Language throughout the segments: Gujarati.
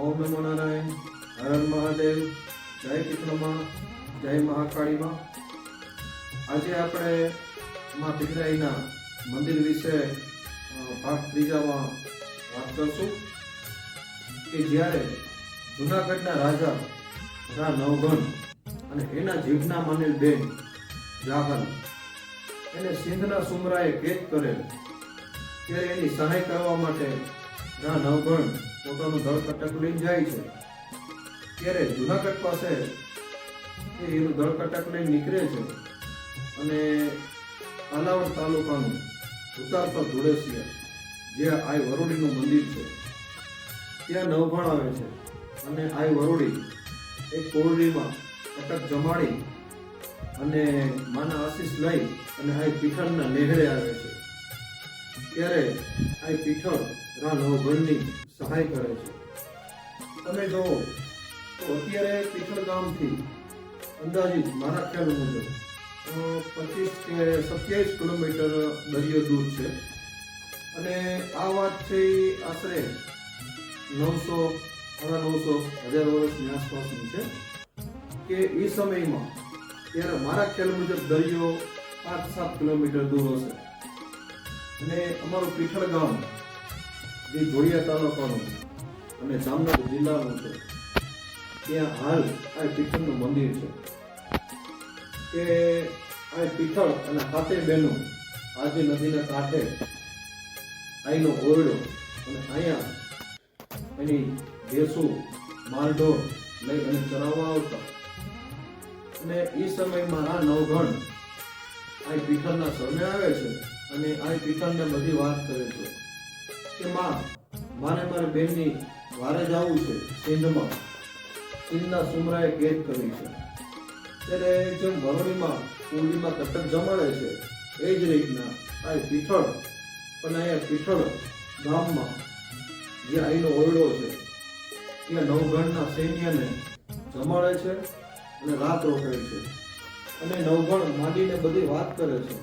ઓમ નમો નારાયણ. હર હર મહાદેવ. જય કૃષ્ણમાં જય મહાકાળીમાં. આજે આપણે માં પિતરાઈના મંદિર વિશે ભાગ ત્રીજામાં વાત કરશું કે જ્યારે જુનાગઢના રાજા રા નવઘન અને એના જીભના માનેલ બેન જાહલ એને સિંધના સુમરાએ કેદ કરેલ, ત્યારે એની સહાય કરવા માટે રા નવઘણ પોતાનું દળ કટક લઈને જાય છે. ત્યારે જુનાગઢ પાસે એ એનું દળ કટક લઈને નીકળે છે. અને અલાવડ તાલુકાનું ઉતારતા ધોળેસિયા, જે આઈ વરોડીનું મંદિર છે. ત્યાં નવભાણ આવે છે. અને આઈ વરોડી એક કોરડીમાં કટક જમાડી અને માના આશીષ લઈ અને આઈ પીઠળના નેહરે આવે છે. ત્યારે આ પીઠળ રા નવગણની સહાય કરે છે. તમે જુઓ તો અત્યારે પીઠળ ગામથી અંદાજિત મારા ખ્યાલ મુજબ પચીસ કે સત્યાવીસ કિલોમીટર દરિયો દૂર છે. અને આ વાત છે આશરે નવસો, સાડા નવસો હજાર વર્ષની આસપાસની છે કે એ સમયમાં ત્યારે મારા ખ્યાલ મુજબ દરિયો પાંચ સાત કિલોમીટર દૂર હશે. અને અમારું પીઠળ ગામ જે જોડિયા તાલુકાનું અને જામનગર જિલ્લાનું છે ત્યાં હાલ આ પીઠળનું મંદિર છે. કે આ પીઠળ અને ખાતે બહેનો આજે નદીના કાંઠે અહીંનો ઓરડો અને અહીંયા એની ભેંસો માલઢોર લઈ અને ચરાવવા આવતા. અને એ સમયમાં આ નવગણ આ પીઠળના સમય આવે છે અને આ પીઠળને બધી વાત કરે છે. કે માં મારે મારે બેનની વારે જવું છે, સિંધમાં. સિંધના સુમરાએ કેદ કરી છે. ત્યારે જેમ વરણીમાં, કુંડીમાં કટક જમાડે છે, એ જ રીતના આ પીઠળ પણ અહીંયા પીઠળ ગામમાં જે અહીંનો ઓરડો છે ત્યાં નવગણના સૈન્યને જમાડે છે અને રાત રોકાય છે. અને નવગણ માંડીને બધી વાત કરે છે.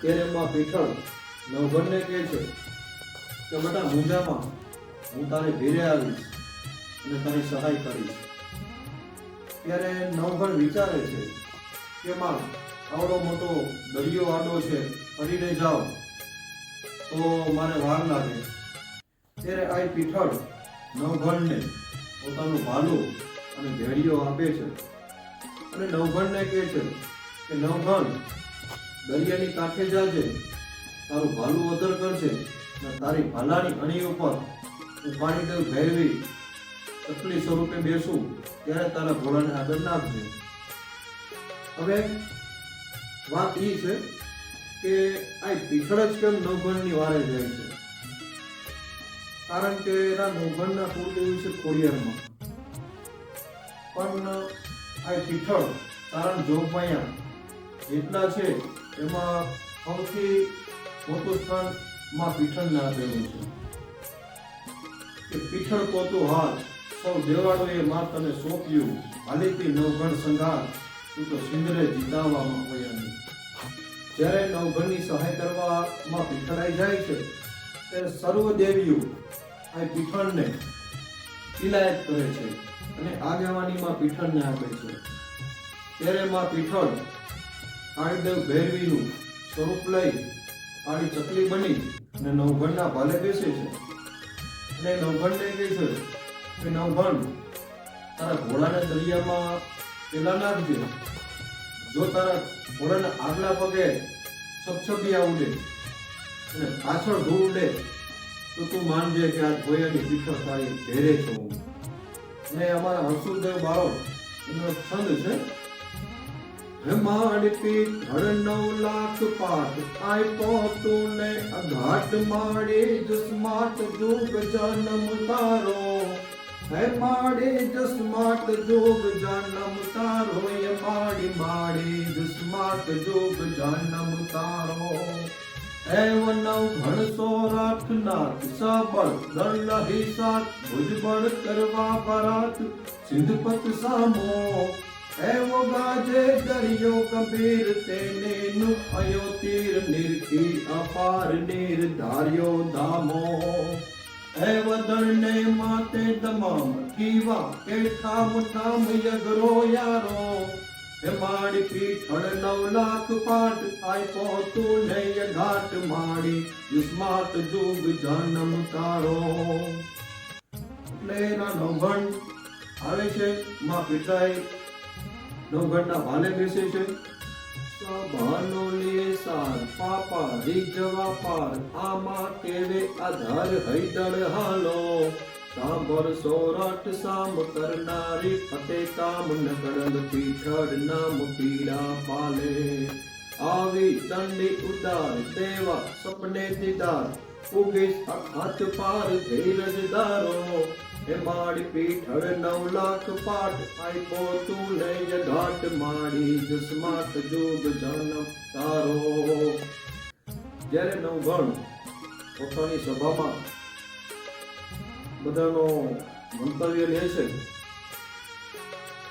ત્યારે એમાં પીઠળ નવગણને કહે છે કે બેટા મુંજામાં હું તારે ઘેરે આવીશ અને તારી સહાય કરીશ. ત્યારે નવગણ વિચારે છે કે માં, આવડો મોટો દરિયો આડો છે, ફરીને જાઓ. તો મારે વાર લાગે. ત્યારે આ પીઠળ નવગણને પોતાનું ભાલું અને ભેળીઓ આપે છે. અને નવગણને કહે છે કે, નવગણ, દરિયાની કાંઠે જાજે. તારું ભાલું અધર કરશે. તારી ભાલાની અણી ઉપર હું પાણી દેવ ભેળવી ચકલી સ્વરૂપે બેસું ત્યારે તારા ઘોડાને આગળ નાખજે હવે વાત એ છે કે આ પીછળ જ કેમ નવગણની વારે જાય છે? કારણ કે એના નવગણના કુળદેવી છે ખોડિયારમાં. પણ આ પીઠળ કારણ જોગમાયા જેટલા છે એમાં સૌથી મોટું સ્થાન માં પીઠળને દેવું છે. પીઠળ પોતું હાથ, સૌ દેવાળોએ માં તને સોંપ્યું. હાલીથી નવઘણ સંઘાર તું તો સિંદરે જીતાવવામાં હોય નહીં જ્યારે નવઘણની સહાય કરવામાં પીઠળાઈ જાય છે, ત્યારે સર્વ દેવીઓ આ પીઠળને ઇલાયત કરે છે અને આગેવાનીમાં પીઠળને આપે છે. ત્યારે માં પીઠળ કાળદેવ ભૈરવીનું સ્વરૂપ લઈ પાણી ચકલી બની અને નવઘણના ભાલે બેસે છે. અને નવઘણને કહે છે. કે નવઘણ તારા ઘોડાને દરિયામાં પેલા નાખજે. જો તારા ઘોડાના આગલા પગે છપછપિયા ઉડે અને પાછળ ધૂળ ઉડે તો તું માનજે કે આ ધોયાની પીઠળ તારી ઘેરે છું. અને અમારા હર્ષુદેવ બાળક એનો છંદ છે પીઠ હળ નવ લાખ પાઠ આય પોતું ને અઘાટ માડે જસમાટ જોગ જન્મ તારો. હે માડે જસમાટ જોગ જન્મ તારો. એ માડી માડે જસમાટ જોગ જન્મ તારો. એવ નવ ઘણસો રાઠ નાથ સાબળ દળ હિસાત ભુજબળ કરવા પરાત સિંધપત સામો. એવો ગાજે દરિયો કબીર તેને નું અયો તીર નિરખી અપાર નિર્ધાર્યો ધામો હે વદન માતે તમામ કીવા કે ઠામ ઠામ યગરો યારો. હે માડી પીઠળ નવ લાખ પાઠ આય પોતું નય ઘાટ માડી યુસ્માત જુગ જન્મ તારો. એટલે એના નવગણ આવે છે માં પિતાએ નવગણના ભાલે બેસે છે. સભાનો લેસાર પાપા રીજવા પાર. આમાં કેવે આધાર હૈદળ હાલો. સાંભળ સોરઠ સામ કરનારી ફતે કામ નકળંગ પીઠળ નામ પીડા પાલે. આવી દંડી ઉદાર દેવા સપને દીદાર. ઉગીશ હાથ પાર ધીરજ દારો હે માડી હવે નવ લાખ પાઠ આઈપો તું લઈ ઘાટ માડી જસમાત જોગ જન્મ તારો. જ્યારે નવગણ પોતાની સભામાં બધાનો મંતવ્ય લે છે,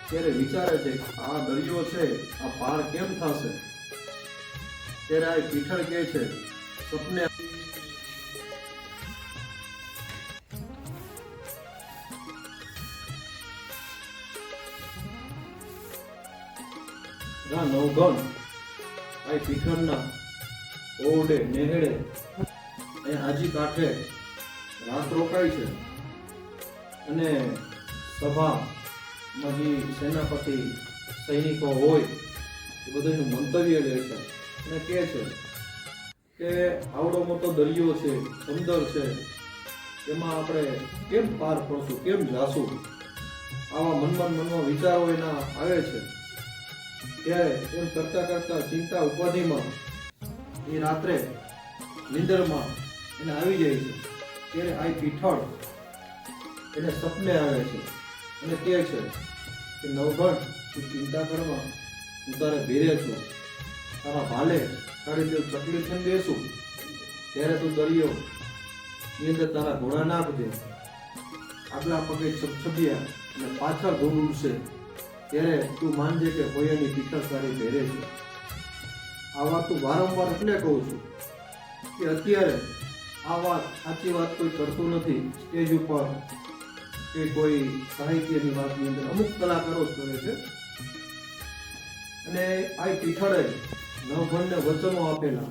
ત્યારે વિચારે છે આ દરિયો છે, આ પાર કેમ થશે? ત્યારે આ પીઠળ કહે છે, સપને ના નવગણ આ પીઠળના ઓરડે, નેહડે એ હાજી કાંઠે રાત રોકાય છે. અને સભામાં જે સેનાપતિ, સૈનિકો હોય, એ બધાનું મંતવ્ય લે છે અને કહે છે કે આવડો મોટો દરિયો છે, સમુદર છે, એમાં આપણે કેમ પાર પડશું, કેમ જાશું? આવા મનમાં મનમાં વિચારો એના આવે છે. ત્યારે એમ કરતા કરતા ચિંતા ઉપાધિમાં એ રાત્રે નિંદરમાં એને આવી જાય છે. ત્યારે આ પીઠળ એને સપને આવે છે અને કહે છે કે, નવગણ, તું ચિંતા કરવા હું તારે ભીરે છું. તારા ભાલે તારી જો તકલીફ ને બેસું. ત્યારે તું દરિયો ની અંદર તારા ઘોડા નાખજે આગલા પગે છપછપિયા અને પાછળ ધૂળ ઉડશે. ત્યારે તું માનજે કે હોયાની પીઠળ તારી પહેરે છે. આ વાત તું વારંવાર એટલે કહું છું કે અત્યારે આ વાત સાચી વાત કોઈ કરતું નથી સ્ટેજ ઉપર કે કોઈ સાહિત્યની વાતની અંદર અમુક કલાકારો જ કરે છે. અને આ પીઠળે નવભણને વચનો આપેલા.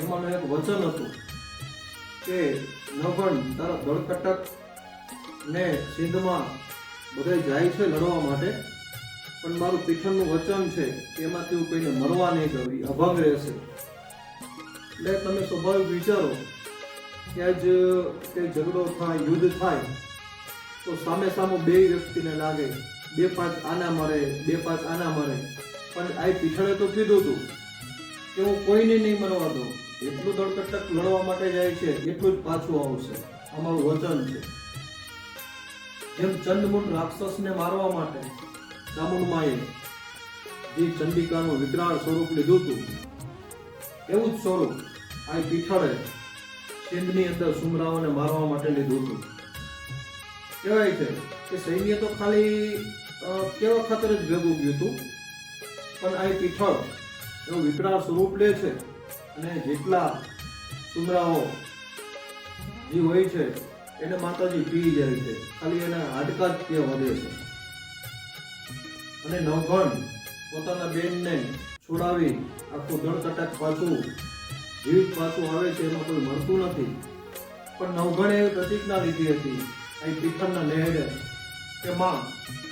એમાંનું એક વચન હતું કે નવભણ તારા દળકટક ને સિંધમાં બધે જાય છે લડવા માટે. પણ મારું પીઠળનું વચન છે એમાંથી હું કોઈને મરવા નહીં દઉં અભંગ રહેશે. એટલે તમે સ્વાભાવિક વિચારો કે આજ કે ઝઘડો થાય, યુદ્ધ થાય, તો સામે સામે બે વ્યક્તિને લાગે, બે પાંચ આના મરે, બે પાંચ આના મરે. પણ આ પીઠળે તો કીધું હતું કે હું કોઈને નહીં મરવા દઉં. એટલું દળકટક લડવા માટે જાય છે, એટલું જ પાછું આવશે. અમારું વચન છે. જેમ ચંદમુન રાક્ષસને મારવા માટે ચામુંડમાએ જે ચંડિકાનું વિકરાળ સ્વરૂપ લીધું હતું. એવું જ સ્વરૂપ આ પીઠળે સિંધની અંદર સુમરાઓને મારવા માટે લીધું હતું. કહેવાય છે કે સૈન્ય તો ખાલી કેવા ખાતર જ ભેગું ગયું હતું, પણ આ પીઠળ એવું વિકરાળ સ્વરૂપ લે છે અને જેટલા સુમરાઓ જે હોય છે, એને માતાજી પી જાય છે. ખાલી એના હાડકા જ ત્યાં વધે છે. અને નવઘણ પોતાના બેનને છોડાવી આખું ધડકટક પાછું, જીવિત પાછું આવે છે એમાં કોઈ મળતું નથી. પણ નવઘણે એવી પ્રતિજ્ઞા લીધી હતી અહીં પીઠણના નહેરે કે, માં,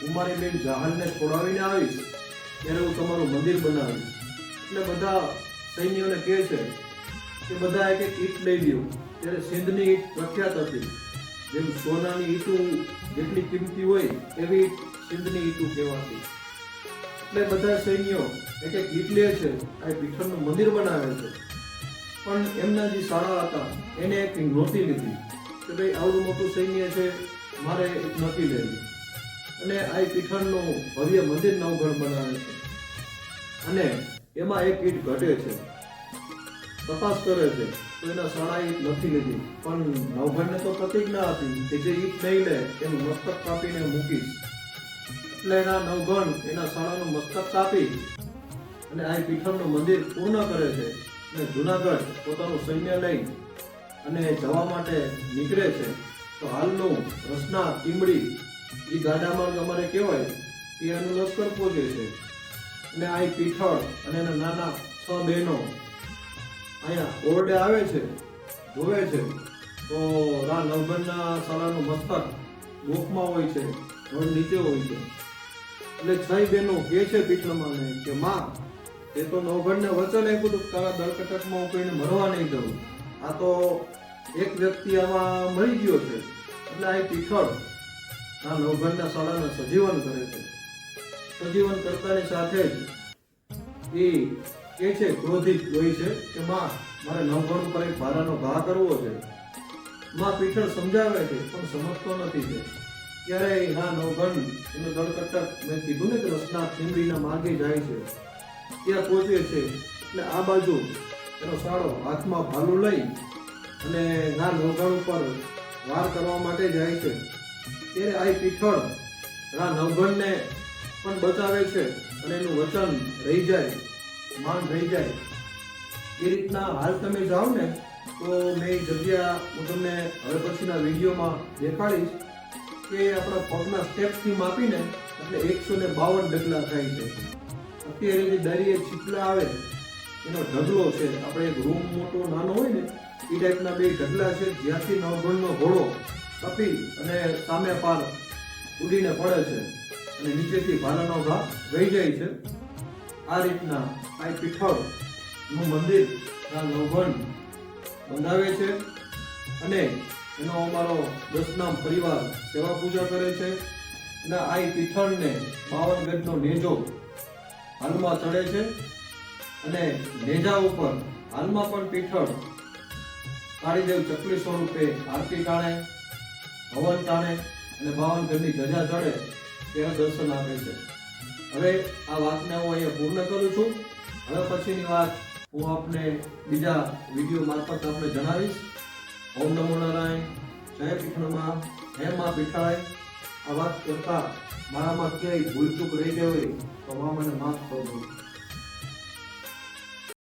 હું મારી બેન જહાનને છોડાવીને આવીશ, ત્યારે હું તમારું મંદિર બનાવીશ. એટલે બધા સૈન્યોને કહે છે કે, બધા એક એક ઈંટ લઈ લ્યો. ત્યારે સિંધની ઈટ પ્રખ્યાત હતી. જેમ સોનાની ઈંટું જેટલી કિંમતી હોય, એવી સિંધની ઈંટું કહેવાતી. એટલે બધા સૈન્યો એક એક ગીત લે છે, આ વિઠ્ઠલનું મંદિર બનાવે છે. પણ એમના જે શાળા હતા, એને એક નહોતી લીધી. કે ભાઈ, આવડું મોટું સૈન્ય છે, મારે એક નથી લેવી. અને આ પીઠણનું ભવ્ય મંદિર નવગણ બનાવે છે. અને એમાં એક ઈટ ઘટે છે. તપાસ કરે છે, તો એના શાળા ઈટ નથી લીધી. પણ નવગણને તો પ્રતિજ્ઞા હતી કે જે ઈટ નહીં લે, એનું મસ્તક કાપીને મૂકીશ. એટલે એના નવગણ એના શાળાનું મસ્તક કાપી અને આ પીઠળનું મંદિર પૂર્ણ કરે છે અને જુનાગઢ પોતાનું સૈન્ય લઈ અને જવા માટે નીકળે છે. તો હાલનું રસના ટીમડી એ ગાડામાં અમારે કહેવાય એ એનું લશ્કર પહોંચે છે. અને આ પીઠળ અને એના નાના છ બહેનો અહીંયા ઓરડે આવે છે, જોવે છે. તો રા નવગણના શાળાનું મસ્તક બોકમાં હોય છે નીચે હોય છે. એટલે છઈ બહેનો કહે છે પીઠળમાને કે, માં, એ તો નવઘણને વચન આપ્યું હતું કે તારા દળકટકમાં હું કોઈને મરવા નહીં દઉં આ તો એક વ્યક્તિ આમાં મરી ગયો છે. એટલે આ પીઠળ આ નવગણના શાળાને સજીવન કરે છે. સજીવન કરતાની સાથે જ એ કે છે, ક્રોધિત હોય છે કે, માં, મારે નવગણ ઉપર એક ભારાનો ઘા કરવો છે. માં પીઠળ સમજાવે છે, પણ સમજતો નથી તે ત્યારે ના નવગણ એનું દળકટક મેં કીધું ને કે રસના ખીમડીના માર્ગે જાય છે. ત્યાં પહોંચે છે. એટલે આ બાજુ એનો સાળો હાથમાં ભાલું લઈ અને ના નવગણ ઉપર વાર કરવા માટે જાય છે. ત્યારે આ પીઠળ રા નવગણને પણ બચાવે છે અને એનું વચન રહી જાય, માન રહી જાય. એ રીતના હાલ તમે જાઓ ને, તો મેં જગ્યા હું તમને હવે પછીના વિડીયોમાં દેખાડીશ. કે આપણા પગના સ્ટેપથી માપીને એટલે એકસો ને બાવન ડગલા થાય છે. અત્યારે જે દરિયે છીપલા આવે, એનો ઢગલો છે. આપણે એક રૂમ મોટો નાનો હોય ને, એ ટાઈપના બે ઢગલા છે. જ્યાંથી નવગણનો ઘોડો તપી અને સામે પાર ઉડીને પડે છે અને નીચેથી ભાલાનો ઘા વહી જાય છે. આ રીતના આ પીઠળનું મંદિર આ નવગણ બનાવે છે અને એનો અમારો દસનામ પરિવાર સેવા પૂજા કરે છે અને આ પીઠળને બાવન ગજનો નેજો હાલમાં ચડે છે અને નેજા ઉપર હાલમાં પણ પીઠળ કાળીદેવ ચકલી સ્વરૂપે આરતી ટાણે, હવન ટાણે અને બાવન ધજા ચડે તેના દર્શન આપે છે. હવે આ વાતને હું અહીંયા પૂર્ણ કરું છું. હવે પછીની વાત હું આપને બીજા વીડિયો મારફત આપને જણાવીશ. ઓમ નમો નારાયણ. જય પીઠળમાં હે માં પીઠાય આ વાત કરતા મારામાં ક્યાંય ભૂલચૂક રહી ગઈ હોય તો મા મને માફ કરજો.